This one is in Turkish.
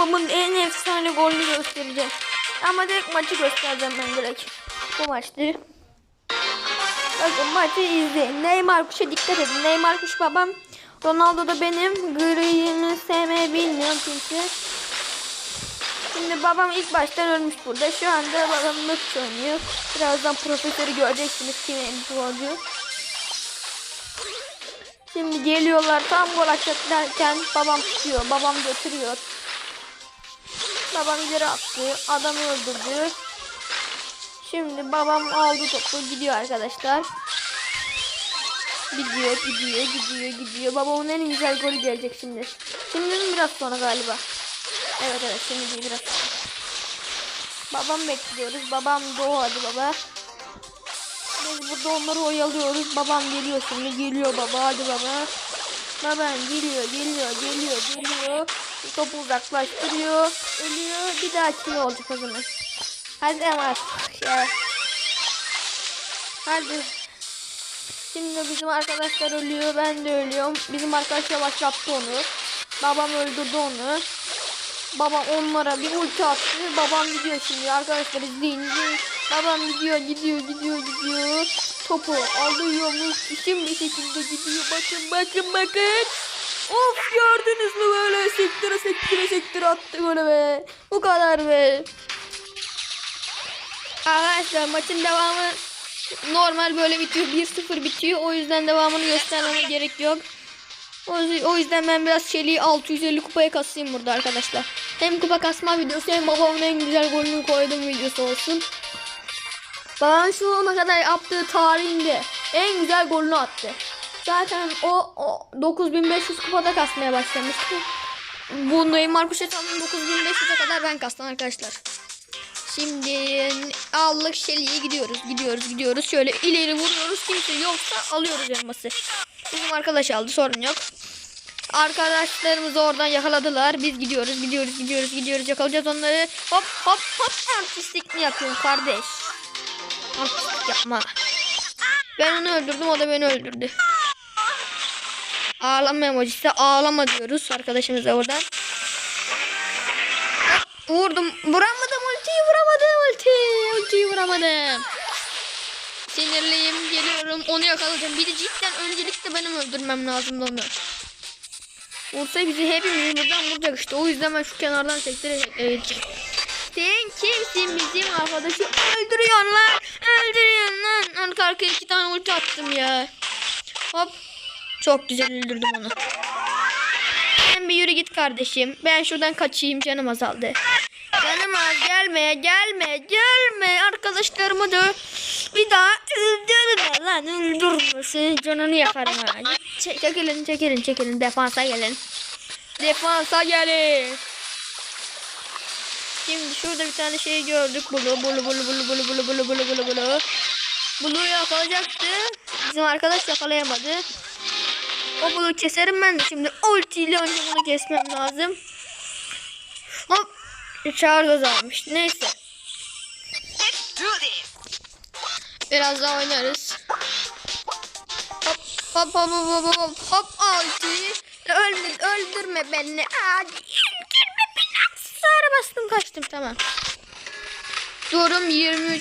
babamın en efsane golünü göstereceğim. Ama direkt maçı göstereceğim ben direkt. Bu maçtı. Bakın maçı izleyin. Neymar kuşa dikkat edin. Neymar kuş babam. Ronaldo da benim. Gri'yi sevmeyi bilmiyorum kimse. Şimdi babam ilk baştan ölmüş burada. Şu anda babam maç oynuyor. Birazdan profesörü göreceksiniz kimin golcü. Şimdi geliyorlar tam gol atacak derken babam tutuyor. Babam götürüyor. Babam ileri attı. Adamı öldürdü. Şimdi babam aldı topu gidiyor arkadaşlar. Gidiyor, gidiyor, gidiyor, gidiyor. Babamın en güzel golü gelecek şimdi. Şimdi mi biraz sonra galiba? Evet evet şimdi değil biraz sonra. Babam bekliyoruz. Babam doğu hadi baba. Biz burada onları oyalıyoruz. Babam geliyor şimdi. Geliyor baba hadi baba. Babam geliyor geliyor geliyor. Topu uzaklaştırıyor. Ölüyor. Bir daha kim olacak o zaman? Hadi ama ya. Hadi. Şimdi bizim arkadaşlar ölüyor. Ben de ölüyorum. Bizim arkadaş yavaşlattı onu. Babam öldürdü onu. Babam onlara bir ulti attı. Babam gidiyor şimdi arkadaşlar izleyin. Babam gidiyor gidiyor gidiyor gidiyor. Topu alıyormuş. Şimdi şekilde gidiyor. Bakın bakın bakın. Of gördünüz mü böyle sektire sektire sektire attı böyle be. Bu kadar be. Arkadaşlar maçın devamı normal böyle bitiyor. 1-0 bitiyor. O yüzden devamını göstermeme gerek yok. O, yüzden ben biraz Shelly'i 650 kupaya kasayım burada arkadaşlar. Hem kupa kasma videosu hem babamın en güzel golünü koyduğum videosu olsun. Babam şu ana kadar yaptığı tarihinde en güzel golünü attı. Zaten o, o 9500 kupada kasmaya başlamıştı. Bu Neymar Kuşatan'ın 9500'e kadar ben kastım arkadaşlar. Şimdi allık Shelly'ye gidiyoruz. Gidiyoruz gidiyoruz. Şöyle ileri vuruyoruz. Kimse yoksa alıyoruz elması. Bizim arkadaş aldı sorun yok. Arkadaşlarımızı oradan yakaladılar. Biz gidiyoruz gidiyoruz gidiyoruz gidiyoruz. Yakalayacağız onları. Hop hop hop. Artistlik mi yapıyorsun kardeş? Artistlik yapma. Ben onu öldürdüm o da beni öldürdü. Ağlama emojisi ağlama diyoruz arkadaşımıza oradan. Vurdum. Vuramadım ultiyi vuramadım ulti. Ultiyi vuramadım. Sinirliyim geliyorum onu yakalayacağım. Bir de cidden öncelikle benim öldürmem lazım onu. Vursa bizi hepimiz buradan vuracak işte. O yüzden ben şu kenardan geçeceğim. Sen kimsin bizim arkadaşı öldürüyorsun lan. Öldürüyorsun lan. Arka arkaya iki tane ulti attım ya. Hop. Çok güzel öldürdüm onu. Sen bir yürü git kardeşim. Ben şuradan kaçayım canım azaldı. Canım az gelme gelme gelme arkadaşlarımı da bir daha öldürme lan öldürmesin canını yakarım ha. Ç- çekilin çekilin çekilin defansa gelin. Defansa gelin. Şimdi şurada bir tane şey gördük. Bulu bulu bulu bulu bulu bulu bulu bulu bulu bulu. Bulu'yu yakalayacaktı. Bizim arkadaş yakalayamadı. O bulu keserim ben de şimdi ulti ile önce bunu kesmem lazım. Hop. Charles almış. Neyse. Biraz daha oynarız. Hop hop hop hop hop hop hop ulti. Öldür, öldürme beni. Aa, öldürme beni. Aksesuara bastım kaçtım tamam. Durum 23